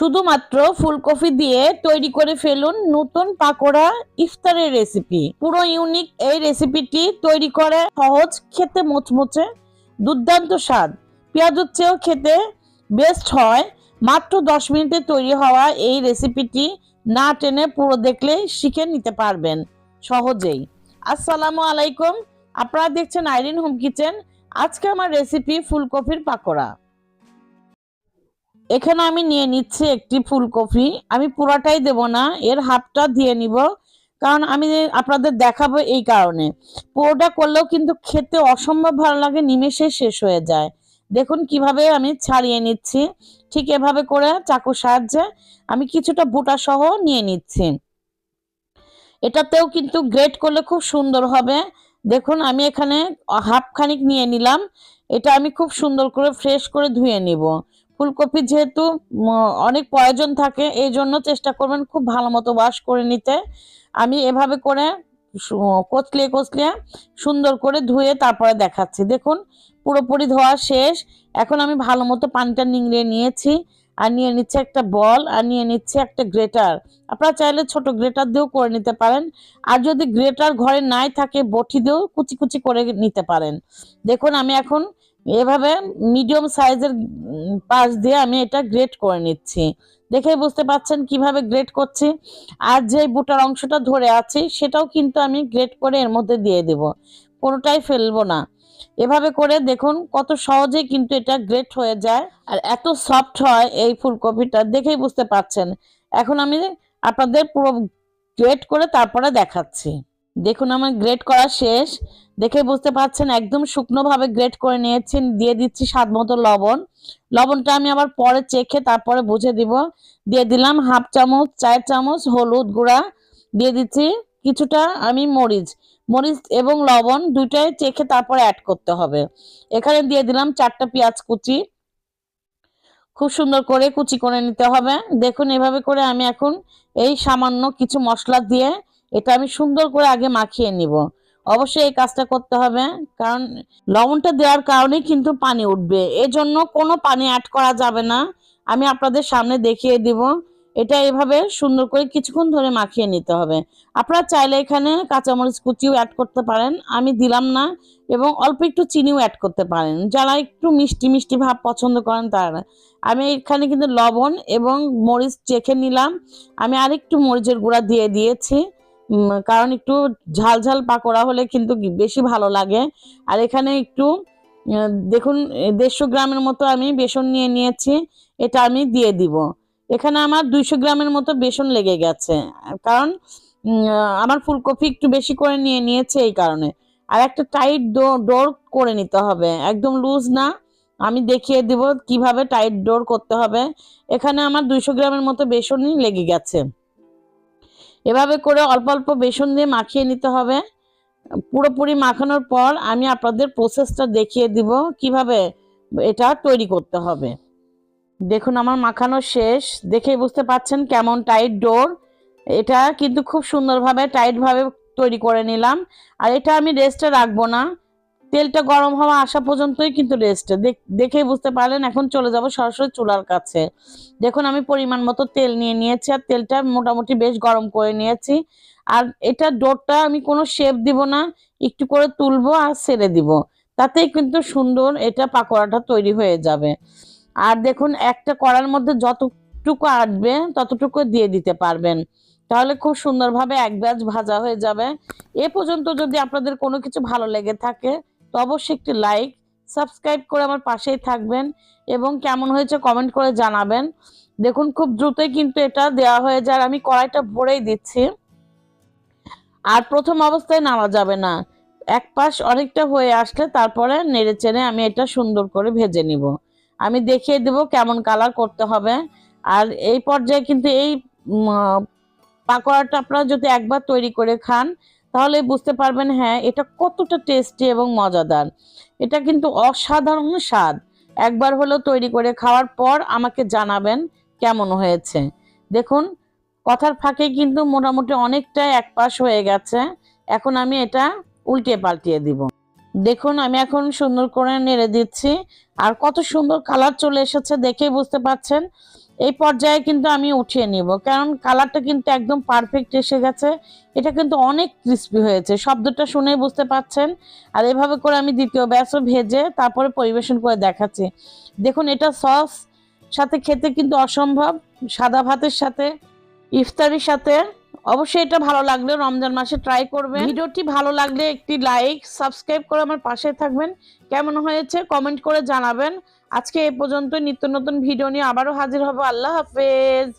শুধুমাত্র ফুলকপি দিয়ে তৈরি করে ফেলুন নতুন পাকোড়া ইফতারের রেসিপি পুরো ইউনিক এই রেসিপিটি তৈরি করে সহজ, খেতে মুচমুচে, দুর্দান্ত স্বাদ। পেঁয়াজের চেয়েও খেতে বেস্ট হয়। মাত্র দশ মিনিটে তৈরি হওয়া এই রেসিপিটি না টেনে পুরো দেখলেই শিখে নিতে পারবেন সহজেই। আসসালামু আলাইকুম। আপনারা দেখছেন আইরিন হোম কিচেন। আজকে আমার রেসিপি ফুলকপির পাকোড়া। এখানে আমি নিয়ে নিচ্ছি একটি ফুলকপি। আমি পুরাটাই দেব না, এর হাফটা দিয়ে নিব, কারণ আমি আপনাদের দেখাবো এই কারণে। পুরোটা করলেও কিন্তু খেতে অসম্ভব ভালো লাগে, নিমেষে শেষ হয়ে যায়। দেখুন কীভাবে আমি ছাড়িয়ে নিচ্ছি। ঠিক এভাবে করে চাকুর সাহায্যে আমি কিছুটা বুটা সহ নিয়ে নিচ্ছি। এটাতেও কিন্তু গ্রেট করলে খুব সুন্দর হবে। দেখুন আমি এখানে হাফ খানিক নিয়ে নিলাম। এটা আমি খুব সুন্দর করে ফ্রেশ করে ধুয়ে নিব। ফুলকপি যেহেতু অনেক প্রয়োজন থাকে, এই জন্য চেষ্টা করবেন খুব ভালো মতো ওয়াশ করে নিতে। আমি এভাবে করে কচলিয়ে কচলিয়ে সুন্দর করে ধুয়ে তারপরে দেখাচ্ছি। দেখুন, পুরোপুরি ধোয়া শেষ। এখন আমি ভালো মতো পানিটা নিংড়িয়ে নিয়েছি, আর নিয়ে নিচ্ছে একটা বল, আর নিয়ে নিচ্ছে একটা গ্রেটার। আপনারা চাইলে ছোট গ্রেটার দিয়েও করে নিতে পারেন, আর যদি গ্রেটার ঘরে নাই থাকে, বটি দিয়েও কুচি কুচি করে নিতে পারেন। দেখুন, আমি এখন এভাবে মিডিয়াম সাইজের পাশ দিয়ে আমি এটা গ্রেট করে নিচ্ছি। দেখেই বুঝতে পাচ্ছেন কীভাবে গ্রেট করছি? আর যে বুটার অংশটা ধরে আছে, সেটাও কিন্তু আমি গ্রেট করে এর মধ্যে দিয়ে দেব। কোনোটাই ফেলব না। এভাবে করে দেখুন কত সহজেই কিন্তু এটা গ্রেট হয়ে যায়। আর এত সফট হয় এই ফুলকপিটা, দেখেই বুঝতে পাচ্ছেন এখন আমি আপনাদের পুরো গ্রেট করে তারপরে দেখাচ্ছি। দেখুন আমার গ্রেট করা শেষ। দেখে বুঝতে পাচ্ছেন একদম শুকনো ভাবে গ্রেট করে নিয়েছি দিয়ে দিচ্ছি স্বাদ মতো লবণ। লবণটা আমি আবার পরে চেখে তারপরে বুঝে দিব। দিয়ে দিলাম হাফ চামচ, চার চামচ হলুদ গুঁড়া। দিয়ে দিচ্ছি কিছুটা আমি মরিচ। মরিচ এবং লবণ দুইটাই চেখে তারপরে অ্যাড করতে হবে। এখানে দিয়ে দিলাম চারটা পেঁয়াজ কুচি। খুব সুন্দর করে কুচি করে নিতে হবে। দেখুন এভাবে করে আমি এখন এই সামান্য কিছু মশলা দিয়ে এটা আমি সুন্দর করে আগে মাখিয়ে নিব। অবশ্যই এই কাজটা করতে হবে, কারণ লবণটা দেওয়ার কারণে কিন্তু পানি উঠবে। এজন্য কোনো পানি অ্যাড করা যাবে না। আমি আপনাদের সামনে দেখিয়ে দিব। এটা এভাবে সুন্দর করে কিছুক্ষণ ধরে মাখিয়ে নিতে হবে। আপনারা চাইলে এখানে কাঁচামরিচ কুচিও অ্যাড করতে পারেন। আমি দিলাম না এবং অল্প একটু চিনিও অ্যাড করতে পারেন। যারা একটু মিষ্টি মিষ্টি ভাব পছন্দ করেন তারা। আমি এখানে কিন্তু লবণ এবং মরিচ চেখে নিলাম। আমি আরেকটু মরিচের গুঁড়া দিয়ে দিয়েছি। কারণ একটু ঝাল ঝাল পাকোড়া হলে কিন্তু বেশি ভালো লাগে। আর এখানে একটু দেখুন দেড়শো গ্রামের মতো আমি বেসন নিয়ে নিয়েছি, এটা আমি দিয়ে দিব। এখানে আমার দুইশো গ্রামের মতো বেসন লেগে গেছে। কারণ আমার ফুলকপি একটু বেশি করে নিয়ে নিয়েছে এই কারণে। আর একটা টাইট ডোর করে নিতে হবে। একদম লুজ না। আমি দেখিয়ে দিব কীভাবে টাইট ডোর করতে হবে। এখানে আমার দুইশো গ্রামের মতো বেসনই লেগে গেছে। এভাবে করে অল্প অল্প বেসন দিয়ে মাখিয়ে নিতে হবে। পুরোপুরি মাখানোর পর আমি আপনাদের প্রসেসটা দেখিয়ে দিব কীভাবে এটা তৈরি করতে হবে। দেখুন আমার মাখানো শেষ। দেখে বুঝতে পাচ্ছেন কেমন টাইট ডোর এটা কিন্তু খুব সুন্দরভাবে টাইটভাবে তৈরি করে নিলাম। আর এটা আমি রেস্টে রাখব না। তেলটা গরম হওয়া আসা পর্যন্তই কিন্তু রেস্টে দেখেই বুঝতে পারলেন, এখন চলে যাব সরাসরি চুলার কাছে। দেখুন, আমি পরিমাণ মতো তেল নিয়ে নিয়েছি আর তেলটা মোটামুটি বেশ গরম করে নিয়েছি। আর এটা ডোরটা আমি কোনো শেপ দিব না, একটু করে তুলবো আর ছেড়ে দিব। তাতেই কিন্তু সুন্দর এটা পাকোড়াটা তৈরি হয়ে যাবে। আর দেখুন, একটা কড়ার মধ্যে যতটুকু আটবে, ততটুকু দিয়ে দিতে পারবেন। তাহলে খুব সুন্দরভাবে এক ব্যাচ ভাজা হয়ে যাবে। এ পর্যন্ত যদি আপনাদের কোনো কিছু ভালো লেগে থাকে তো অবশ্যই একটি লাইক সাবস্ক্রাইব করে আমার পাশেই থাকবেন এবং কেমন হয়েছে কমেন্ট করে জানাবেন। দেখুন, খুব দ্রুতই কিন্তু এটা দেওয়া হয়ে যায় আমি কড়াইটা ভরেই দিচ্ছি। আর প্রথম অবস্থায় নামা যাবে না। এক পাশ অনেকটা হয়ে আসলে তারপরে নেড়ে চেড়ে আমি এটা সুন্দর করে ভেজে নিব। আমি দেখিয়ে দেব কেমন কালার করতে হবে। আর এই পর্যায়ে কিন্তু এই পাকোড়াটা আপনারা যদি একবার তৈরি করে খান তাহলে বুঝতে পারবেন হ্যাঁ এটা কতটা টেস্টি এবং মজাদার। এটা কিন্তু অসাধারণ স্বাদ। একবার হলেও তৈরি করে খাওয়ার পর আমাকে জানাবেন কেমন হয়েছে। দেখুন, কথার ফাঁকে কিন্তু মোটামুটি অনেকটাই এক পাশ হয়ে গেছে। এখন আমি এটা উল্টে পাল্টিয়ে দিব। দেখুন, আমি এখন সুন্দর করে নেড়ে দিচ্ছি। আর কত সুন্দর কালার চলে এসেছে দেখেই বুঝতে পাচ্ছেন এই পর্যায়ে কিন্তু আমি উঠিয়ে নিব। কারণ কালারটা কিন্তু একদম পারফেক্ট এসে গেছে। এটা কিন্তু অনেক ক্রিস্পি হয়েছে। শব্দটা শুনেই বুঝতে পাচ্ছেন আর এভাবে করে আমি দ্বিতীয় ব্যাসও ভেজে তারপরে পরিবেশন করে দেখাচ্ছি। দেখুন, এটা সস সাথে খেতে কিন্তু অসম্ভব। সাদা ভাতের সাথে, ইফতারির সাথে। অবশ্যই এটা ভালো লাগলে রমজান মাসে ট্রাই করবেন। ভিডিওটি ভালো লাগলে একটি লাইক সাবস্ক্রাইব করে আমার পাশে থাকবেন। কেমন হয়েছে কমেন্ট করে জানাবেন। আজকে এ পর্যন্ত নিত্য নতুন ভিডিও নিয়ে আবারও হাজির হব। আল্লাহ হাফেজ।